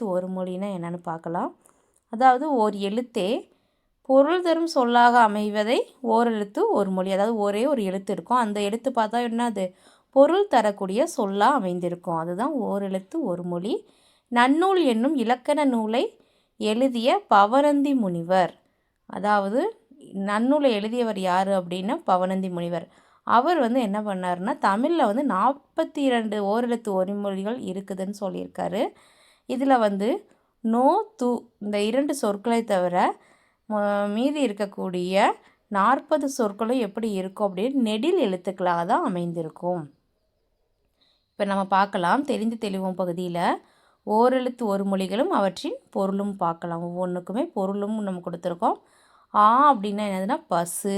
எழுத்து ஒரு மொழினா என்னென்னு பார்க்கலாம். அதாவது ஓர் எழுத்தே பொருள் தரும் சொல்லாக அமைவதை ஓரெழுத்து ஒரு மொழி. அதாவது ஒரே ஒரு எழுத்து இருக்கும். அந்த எழுத்து பார்த்தா என்னது? பொருள் தரக்கூடிய சொல்லாக அமைந்திருக்கும். அதுதான் ஓரெழுத்து ஒரு மொழி. நன்னூல் என்னும் இலக்கண நூலை எழுதிய பவனந்தி முனிவர். அதாவது நன்னூலை எழுதியவர் யார் அப்படின்னா பவனந்தி முனிவர். அவர் வந்து என்ன பண்ணாருன்னா தமிழில் வந்து நாற்பத்தி இரண்டு ஓரெழுத்து ஒரு மொழிகள் இருக்குதுன்னு சொல்லியிருக்காரு. இதில் வந்து நோ து இந்த இரண்டு சொற்களை தவிர மீதி இருக்கக்கூடிய நாற்பது சொற்களும் எப்படி இருக்கும் அப்படின்னு நெடில் எழுத்துக்களாக தான் அமைந்திருக்கும். இப்போ நம்ம பார்க்கலாம். தெரிந்து தெளிவோம் பகுதியில். ஓரெழுத்து ஒரு மொழிகளும் அவற்றின் பொருளும் பார்க்கலாம். ஒவ்வொன்றுக்குமே பொருளும் நம்ம கொடுத்துருக்கோம். ஆ அப்படின்னா என்னதுன்னா பசு.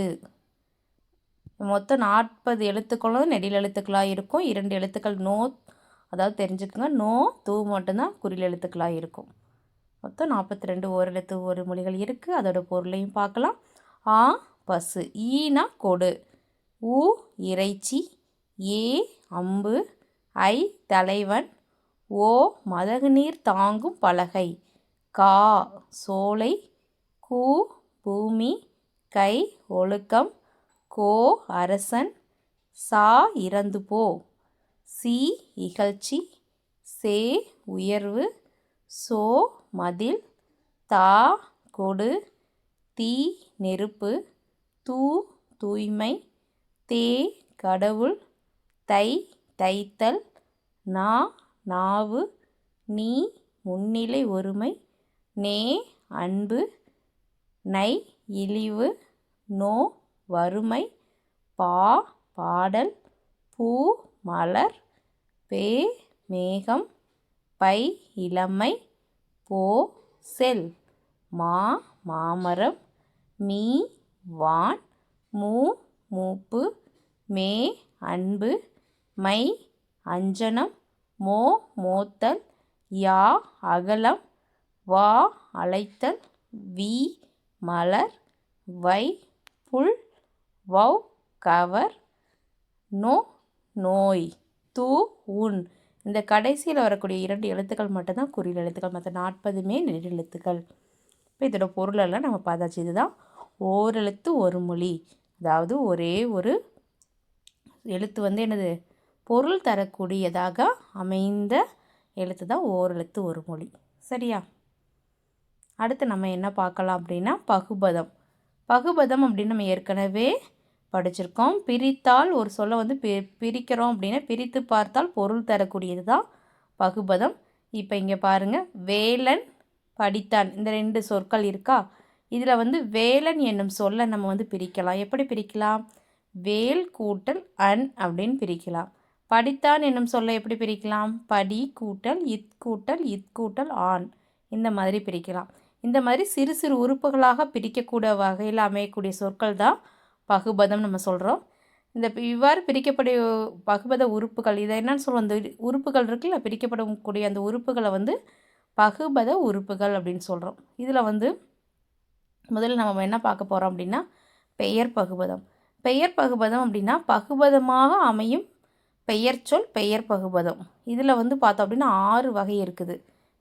மொத்தம் நாற்பது எழுத்துக்களும் நெடில் எழுத்துக்களாக இருக்கும். இரண்டு எழுத்துக்கள் நோ அதாவது தெரிஞ்சுக்கோங்க. நோ தூ மட்டும்தான் குறில் எழுத்துக்களாக இருக்கும். மொத்தம் நாற்பத்தி ரெண்டு ஓரெழுத்து ஒரு மொழிகள் இருக்குது அதோட பொருளையும் பார்க்கலாம். ஆ பசு. ஈனா கொடு. ஊ இறைச்சி. ஏ அம்பு. ஐ தலைவன். ஓ மதகுநீர் தாங்கும் பலகை. கா சோலை. கூ பூமி. கை ஒழுக்கம். கோ அரசன். சா இறந்து போ. சி இகழ்ச்சி சே உயர்வு சோ மதில் தா கொடு தீ நெருப்பு தூ தூய்மை தே கடவுள் தை தைத்தல் நா நாவு நீ முன்னிலை ஒருமை நே அன்பு நை இழிவு நோ வறுமை பா பாடல் பூ மலர் பே மேகம் பை இளமை போ செல் மா மாமரம் மீ வான் மூ மூப்பு மே அன்பு மை அஞ்சனம் மோ மோத்தல் யா அகலம் வா அழைத்தல் வி மலர் வை புல் வவ் கவர் நோ நோய் தூ உன் இந்த கடைசியில் வரக்கூடிய இரண்டு எழுத்துக்கள் மட்டும்தான் குறியில் எழுத்துக்கள் மற்ற நாற்பதுமே நெடுஎழுத்துக்கள் இப்போ இதோட பொருளெல்லாம் நம்ம பார்த்தாச்சு. இதுதான் ஓரெழுத்து ஒரு மொழி. அதாவது ஒரே ஒரு எழுத்து வந்து என்னது? பொருள் தரக்கூடியதாக அமைந்த எழுத்து தான் ஓரெழுத்து ஒரு மொழி. சரியா? அடுத்து நம்ம என்ன பார்க்கலாம் அப்படின்னா பகுபதம். பகுபதம் அப்படின்னு நம்ம ஏற்கனவே படிச்சிருக்கோம். பிரித்தால் ஒரு சொல்லை வந்து பி பிரிக்கிறோம் அப்படின்னா பிரித்து பார்த்தால் பொருள் தரக்கூடியது தான் பகுபதம். இப்போ இங்கே பாருங்கள் வேலன் படித்தான். இந்த ரெண்டு சொற்கள் இருக்கா? இதில் வந்து வேலன் என்னும் சொல்லை நம்ம வந்து பிரிக்கலாம். எப்படி பிரிக்கலாம்? வேல் கூட்டல் அன் அப்படின்னு பிரிக்கலாம். படித்தான் என்னும் சொல்லை எப்படி பிரிக்கலாம்? படி கூட்டல் இத் கூட்டல் இத் கூட்டல் ஆண் இந்த மாதிரி பிரிக்கலாம். இந்த மாதிரி சிறு சிறு உறுப்புகளாக பிரிக்கக்கூடிய வகையில் அமையக்கூடிய சொற்கள் தான் பகுபதம் நம்ம சொல்கிறோம் இந்த இவ்வாறு பிரிக்கப்படைய பகுபத உறுப்புகள் இதை என்னன்னு சொல்லுவோம் அந்த உறுப்புகள் இருக்குல்ல பிரிக்கப்படக்கூடிய அந்த உறுப்புகளை வந்து பகுபத உறுப்புகள் அப்படின்னு சொல்கிறோம் இதில் வந்து முதல்ல நம்ம என்ன பார்க்க போகிறோம் அப்படின்னா பெயர் பகுபதம். பெயர் பகுபதம் அப்படின்னா பகுபதமாக அமையும் பெயர் சொல் பெயர் பகுபதம். இதில் வந்து பார்த்தோம் அப்படின்னா ஆறு வகை இருக்குது.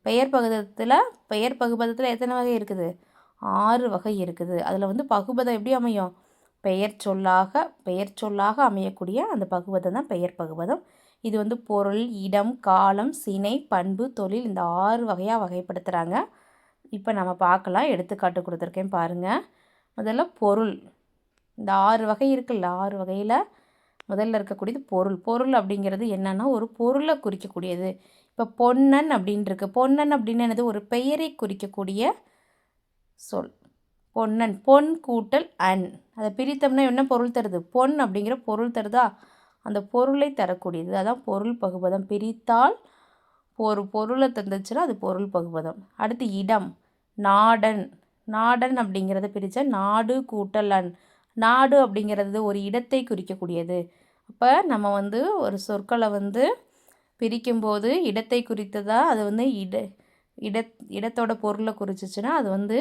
பெயர் பகுதத்தில் பெயர் பகுபதத்தில் எத்தனை வகை இருக்குது? ஆறு வகை இருக்குது. அதில் வந்து பகுபதம் எப்படி அமையும்? பெயர் சொல்லாக பெயர் சொல்லாக அமையக்கூடிய அந்த பகுவதம் தான் பெயர் பகுவதம். இது வந்து பொருள் இடம் காலம் சினை பண்பு தொழில் இந்த ஆறு வகையாக வகைப்படுத்துகிறாங்க இப்போ நம்ம பார்க்கலாம் எடுத்துக்காட்டு கொடுத்துருக்கேன் பாருங்கள் முதல்ல பொருள். இந்த ஆறு வகை இருக்குல்ல ஆறு வகையில் முதல்ல இருக்கக்கூடியது பொருள். பொருள் அப்படிங்கிறது என்னென்னா ஒரு பொருளை குறிக்கக்கூடியது. இப்போ பொன்னன் அப்படின்ட்டுருக்கு பொன்னன் அப்படின்னு என்னது? ஒரு பெயரை குறிக்கக்கூடிய சொல். பொன்னன். பொன் கூட்டல் அன். அதை பிரித்தோம்னா என்ன பொருள் தருது? பொன் அப்படிங்கிற பொருள் தருதா? அந்த பொருளை தரக்கூடியது. அதான் பொருள் பகுபதம். பிரித்தால் ஒரு பொருளை தந்துச்சுன்னா அது பொருள் பகுபதம். அடுத்து இடம். நாடன். நாடன் அப்படிங்கிறத பிரித்தா நாடு கூட்டல் அன். நாடு அப்படிங்கிறது ஒரு இடத்தை குறிக்கக்கூடியது. அப்போ நம்ம வந்து ஒரு சொற்களை வந்து பிரிக்கும்போது இடத்தை குறித்ததாக அது வந்து இட இட இடத்தோட பொருளை குறிச்சிச்சுன்னா அது வந்து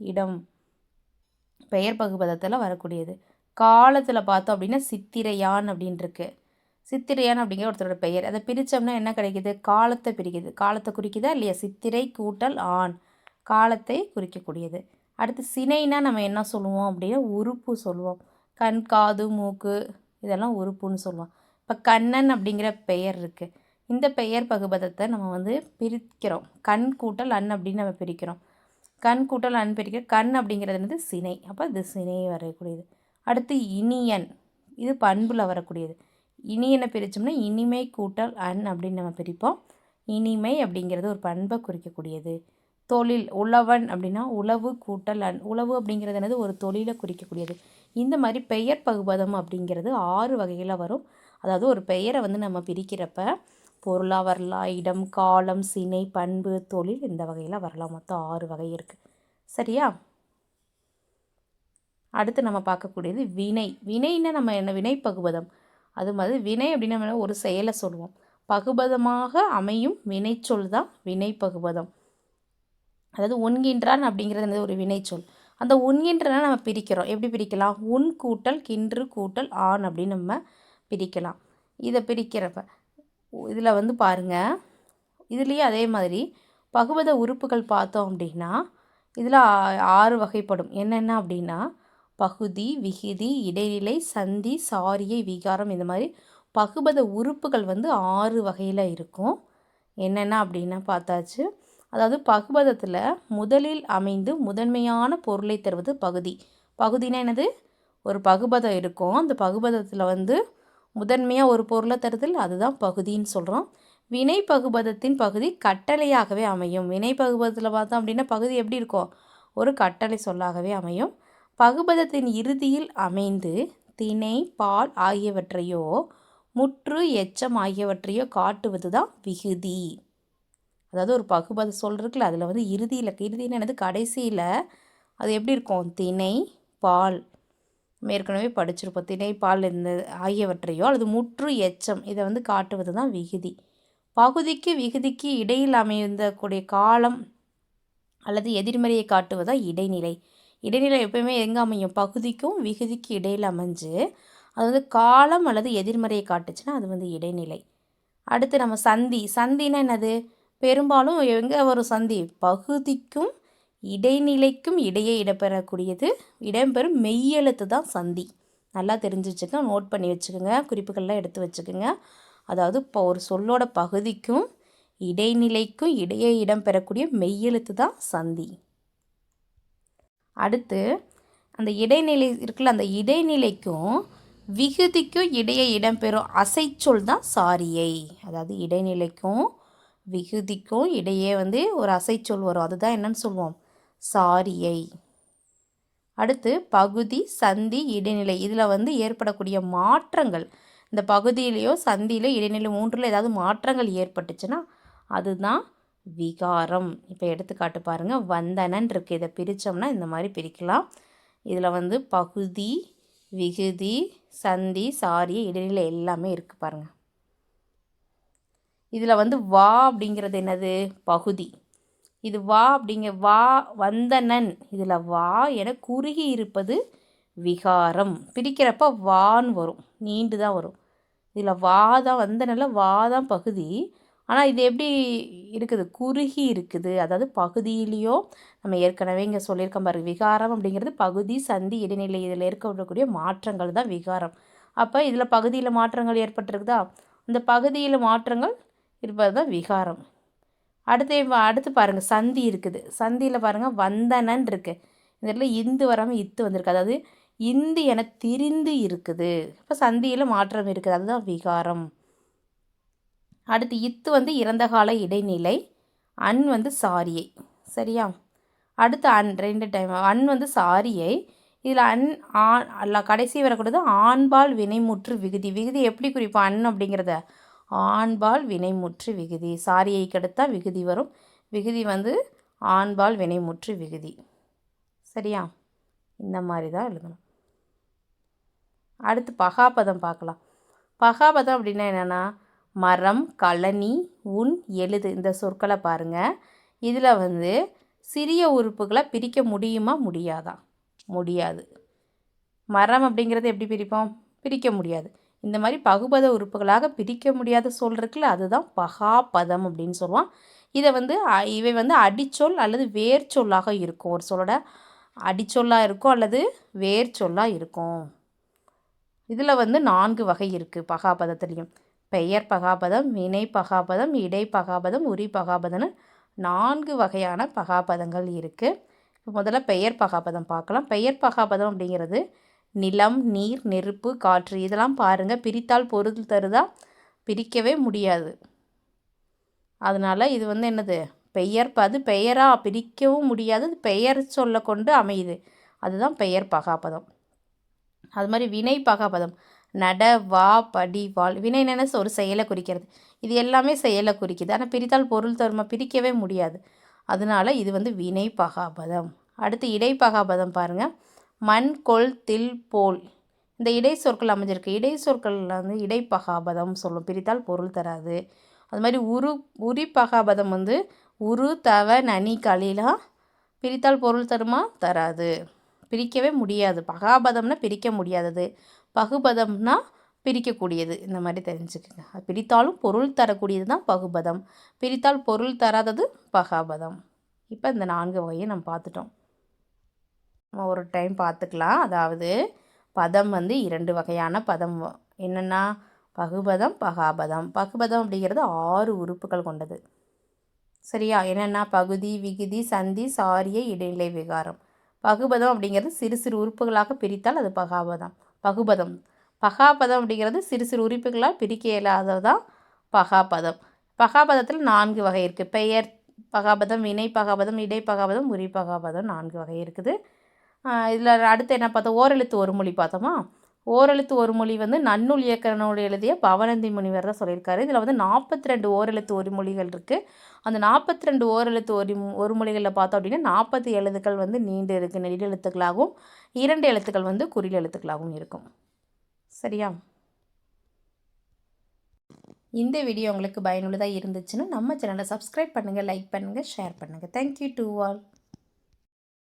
இடம். பெயர் பகுபதத்தில் வரக்கூடியது. காலத்தில் பார்த்தோம் அப்படின்னா சித்திரையான் அப்படின்ட்டுருக்கு சித்திரையான் அப்படிங்கிற ஒருத்தரோட பெயர். அதை பிரித்தோம்னா என்ன கிடைக்குது? காலத்தை பிரிக்குது. காலத்தை குறிக்குதா இல்லையா? சித்திரை கூட்டல் ஆண். காலத்தை குறிக்கக்கூடியது. அடுத்து சினைனா நம்ம என்ன சொல்லுவோம் அப்படின்னா உறுப்பு சொல்லுவோம். கண் காது மூக்கு இதெல்லாம் உறுப்புன்னு சொல்லுவோம். இப்போ கண்ணன் அப்படிங்கிற பெயர் இருக்குது இந்த பெயர் பகுபதத்தை நம்ம வந்து பிரிக்கிறோம். கண் கூட்டல் அண் அப்படின்னு நம்ம பிரிக்கிறோம். கண் கூட்டல் அன் பிரிக்கிற கண் அப்படிங்கிறது வந்து சினை. அப்போ இது சினை வரக்கூடியது அடுத்து இனியன். இது பண்பில் வரக்கூடியது. இனியனை பிரித்தோம்னா இனிமை கூட்டல் அன் அப்படின்னு நம்ம பிரிப்போம். இனிமை அப்படிங்கிறது ஒரு பண்பை குறிக்கக்கூடியது. தொழில் உழவன் அப்படின்னா உழவு கூட்டல் அன். உழவு அப்படிங்கிறது என்னது? ஒரு தொழிலை குறிக்கக்கூடியது. இந்த மாதிரி பெயர் பகுபதம் அப்படிங்கிறது ஆறு வகையில் வரும். அதாவது ஒரு பெயரை வந்து நம்ம பிரிக்கிறப்ப பொருளாக வரலாம் இடம் காலம் சினை பண்பு தொழில் இந்த வகையில் வரலாம். மொத்தம் ஆறு வகை இருக்குது சரியா? அடுத்து நம்ம பார்க்கக்கூடியது வினை. வினைன்னா நம்ம என்ன? வினை பகுபதம் அது மாதிரி வினை அப்படின்னு நம்ம ஒரு செயலை சொல்லுவோம். பகுபதமாக அமையும் வினைச்சொல் தான் வினை பகுபதம் அதாவது உண்கின்றான் அப்படிங்கிறது ஒரு வினைச்சொல். அந்த உண்கின்றன நம்ம பிரிக்கிறோம். எப்படி பிரிக்கலாம்? உன் கூட்டல் கின்று கூட்டல் ஆண் அப்படின்னு நம்ம பிரிக்கலாம். இதை பிரிக்கிறப்ப இதில் வந்து பாருங்கள் இதுலேயே அதே மாதிரி பகுபத உறுப்புகள் பார்த்தோம் அப்படின்னா இதில் ஆறு வகைப்படும். என்னென்ன அப்படின்னா பகுதி விகுதி இடைநிலை சந்தி சாரியை விகாரம் இந்த மாதிரி பகுபத உறுப்புகள் வந்து ஆறு வகையில் இருக்கும். என்னென்ன அப்படின்னா பார்த்தாச்சு. அதாவது பகுபதத்தில் முதலில் அமைந்து முதன்மையான பொருளை தருவது பகுதி. பகுதினா என்னது? ஒரு பகுபதம் இருக்கும். அந்த பகுபதத்தில் வந்து முதன்மையாக ஒரு பொருளை தருதல் அதுதான் பகுதின்னு சொல்கிறோம் வினை பகுபதத்தின் பகுதி கட்டளையாகவே அமையும். வினை பகுபதத்தில் பார்த்தோம் அப்படின்னா பகுதி எப்படி இருக்கும்? ஒரு கட்டளை சொல்லாகவே அமையும். பகுபதத்தின் இறுதியில் அமைந்து திணை பால் ஆகியவற்றையோ முற்று எச்சம் ஆகியவற்றையோ காட்டுவது தான் விகுதி. அதாவது ஒரு பகுபத சொல் இருக்குல்ல அதில் வந்து இறுதியில் இறுதின்னு என்னது? கடைசியில் அது எப்படி இருக்கும்? திணை பால் ஏற்கனவே படிச்சிருப்போம். திணைப்பால் இந்த ஆகியவற்றையோ அல்லது முற்று எச்சம் இதை வந்து காட்டுவது தான் விகுதி. பகுதிக்கு விகுதிக்கு இடையில் அமைந்தக்கூடிய காலம் அல்லது எதிர்மறையை காட்டுவதா இடைநிலை. இடைநிலை எப்பயுமே எங்கே அமையும்? பகுதிக்கும் விகுதிக்கு இடையில் அமைஞ்சு அது வந்து காலம் அல்லது எதிர்மறையை காட்டுச்சுன்னா அது வந்து இடைநிலை. அடுத்து நம்ம சந்தி. சந்தின்னா என்னது? பெரும்பாலும் எங்கே வரும் சந்தி? பகுதிக்கும் இடைநிலைக்கும் இடையே இடம்பெறக்கூடியது. இடம்பெறும் மெய்யெழுத்து தான் சந்தி. நல்லா தெரிஞ்சு வச்சுக்கோங்க நோட் பண்ணி வச்சுக்கோங்க. குறிப்புகள்லாம் எடுத்து வச்சுக்கோங்க. அதாவது இப்போ ஒரு சொல்லோட பகுதிக்கும் இடைநிலைக்கும் இடையே இடம்பெறக்கூடிய மெய்யெழுத்து தான் சந்தி. அடுத்து அந்த இடைநிலை இருக்குல்ல அந்த இடைநிலைக்கும் விகுதிக்கும் இடையே இடம்பெறும் அசைச்சொல் தான் சாரியை. அதாவது இடைநிலைக்கும் விகுதிக்கும் இடையே வந்து ஒரு அசைச்சொல் வரும். அதுதான் என்னன்னு சொல்லுவோம். சாரியை. அடுத்து பகுதி சந்தி இடைநிலை. இதில் வந்து ஏற்படக்கூடிய மாற்றங்கள். இந்த பகுதியிலையோ சந்தியிலோ இடைநிலை மூன்றில் ஏதாவது மாற்றங்கள் ஏற்பட்டுச்சுன்னா அதுதான் விகாரம். இப்போ எடுத்துக்காட்டு பாருங்கள் வந்தனன் இருக்குது இதை பிரித்தோம்னா இந்த மாதிரி பிரிக்கலாம். இதில் வந்து பகுதி விகுதி சந்தி சாரிய இடைநிலை எல்லாமே இருக்குது பாருங்கள் இதில் வந்து வா அப்படிங்கிறது என்னது? பகுதி. இது வா அப்படிங்க வா வந்தனன். இதில் வா என குறுகி இருப்பது விகாரம். பிரிக்கிறப்ப வான்னு வரும். நீண்டு தான் வரும். இதில் வா தான் வந்தனில் வா தான் பகுதி. ஆனால் இது எப்படி இருக்குது? குறுகி இருக்குது. அதாவது பகுதியிலையோ நம்ம ஏற்கனவே இங்கே சொல்லியிருக்கோம் பாருங்க விகாரம் அப்படிங்கிறது பகுதி சந்தி இடைநிலை. இதில் இருக்கக்கூடிய மாற்றங்கள் தான் விகாரம். அப்போ இதில் பகுதியில் மாற்றங்கள் ஏற்பட்டிருக்குதா? இந்த பகுதியில் மாற்றங்கள் இருப்பது தான் விகாரம். அடுத்து அடுத்து பாருங்கள் சந்தி இருக்குது. சந்தியில் பாருங்கள் வந்தனன் இருக்குது இந்த இடத்துல இந்து வராமல் இத்து வந்திருக்கு. அதாவது இந்து என திரிந்து இருக்குது. இப்போ சந்தியில் மாற்றம் இருக்குது. அதுதான் விகாரம். அடுத்து இத்து வந்து இறந்த கால இடைநிலை அன் வந்து சாரியை. சரியா? அடுத்து அன் ரெண்டு டைம் அன் வந்து சாரியை. இதில் அன் ஆண் அல்ல கடைசி வரக்கூடாது ஆண்பால் வினைமுற்று விகுதி. விகுதி எப்படி குறிப்போம் அன் அப்படிங்கிறத? ஆண்பால் வினைமுற்று விகுதி. சாரியை கெடுத்தால் விகுதி வரும். விகுதி வந்து ஆண்பால் வினைமுற்று விகுதி. சரியா? இந்த மாதிரி தான் எழுதணும். அடுத்து பகாபதம் பார்க்கலாம். பகாபதம் அப்படின்னா என்னென்னா மரம் கழனி உன் எழுது. இந்த சொற்களை பாருங்கள் இதில் வந்து சிறிய உறுப்புகளை பிரிக்க முடியுமா முடியாதா? முடியாது. மரம் அப்படிங்கிறது எப்படி பிரிப்போம்? பிரிக்க முடியாது. இந்த மாதிரி பகுபத உறுப்புகளாக பிரிக்க முடியாத சொல் இருக்குல்ல அதுதான் பகாபதம் அப்படின்னு சொல்லுவான். இதை வந்து இவை வந்து அடிச்சொல் அல்லது வேர் சொல்லாக இருக்கும். ஒரு சொல்லோட அடிச்சொல்லாக இருக்கும் அல்லது வேர் சொல்லாக இருக்கும். இதில் வந்து நான்கு வகை இருக்குது பகாபதத்துலேயும். பெயர் பகாபதம் வினை பகாபதம் இடை பகாபதம் உரி பகாபதம்னு நான்கு வகையான பகாபதங்கள் இருக்குது இப்போ முதல்ல பெயர் பகாபதம் பார்க்கலாம். பெயர் பகாபதம் அப்படிங்கிறது நிலம் நீர் நெருப்பு காற்று இதெல்லாம் பாருங்கள் பிரித்தால் பொருள் தருதா? பிரிக்கவே முடியாது. அதனால் இது வந்து என்னது? பெயர் அது பெயராக பிரிக்கவும் முடியாது. பெயர் சொல்ல கொண்டு அமையுது. அதுதான் பெயர் பகாபதம். அது மாதிரி வினை பகாபதம். நட வா படி வாழ். வினை நினைச்ச ஒரு செயலை குறிக்கிறது. இது எல்லாமே செயலை குறிக்குது. ஆனால் பிரித்தால் பொருள் தருமா? பிரிக்கவே முடியாது. அதனால இது வந்து வினை பகாபதம். அடுத்து இடை பகாபதம் பாருங்கள் மண் கொள் தில் போல். இந்த இடை சொற்கள் அமைஞ்சிருக்கு. இடை சொற்களில் வந்து இடைப்பகாபதம் சொல்லும். பிரித்தால் பொருள் தராது. அது மாதிரி உரு உரி பகாபதம் வந்து உரு தவ நனி களிலாம் பிரித்தால் பொருள் தருமா? தராது. பிரிக்கவே முடியாது. பகாபதம்னா பிரிக்க முடியாதது. பகுபதம்னா பிரிக்கக்கூடியது. இந்த மாதிரி தெரிஞ்சுக்கோங்க. பிரித்தாலும் பொருள் தரக்கூடியது தான் பகுபதம். பிரித்தால் பொருள் தராதது பகாபதம். இப்போ இந்த நான்கு வகையை நம்ம பார்த்துட்டோம். நம்ம ஒரு டைம் பார்த்துக்கலாம். அதாவது பதம் வந்து இரண்டு வகையான பதம். என்னென்னா பகுபதம் பகாபதம். பகுபதம் அப்படிங்கிறது ஆறு உறுப்புகள் கொண்டது. சரியா? என்னென்னா பகுதி விகுதி சந்தி சாரிய இடைநிலை விகாரம். பகுபதம் அப்படிங்கிறது சிறு சிறு உறுப்புகளாக பிரித்தால் அது பகாபதம். பகுபதம். பகாபதம் அப்படிங்கிறது சிறு சிறு உறுப்புகளாக பிரிக்க இயலாததான் பகாபதம். பகாபதத்தில் நான்கு வகை இருக்குது பெயர் பகாபதம் வினை பகாபதம் இடை பகாபதம் உரி பகாபதம் நான்கு வகை இருக்குது. இதில் அடுத்து என்ன பார்த்தோம் ஓரெழுத்து ஒரு மொழி பார்த்தோமா? ஓரெழுத்து ஒரு மொழி வந்து நன்னூல் இயக்கனோடு எழுதிய பவனந்தி முனிவர் தான் சொல்லியிருக்காரு. இதில் வந்து நாற்பத்தி ரெண்டு ஓரெழுத்து ஒரு மொழிகள் இருக்குது அந்த நாற்பத்தி ரெண்டு ஓரெழுத்து ஒரு ஒரு மொழிகளில் பார்த்தோம் அப்படின்னா நாற்பத்தி எழுத்துக்கள் வந்து நீண்டு இருக்குது நெடில் எழுத்துக்களாகவும் இரண்டு எழுத்துக்கள் வந்து குறில் எழுத்துக்களாகவும் இருக்கும். சரியா? இந்த வீடியோ உங்களுக்கு பயனுள்ளதாக இருந்துச்சுன்னா நம்ம சேனலை சப்ஸ்கிரைப் பண்ணுங்கள் லைக் பண்ணுங்கள் ஷேர் பண்ணுங்கள் தேங்க்யூ டு ஆல்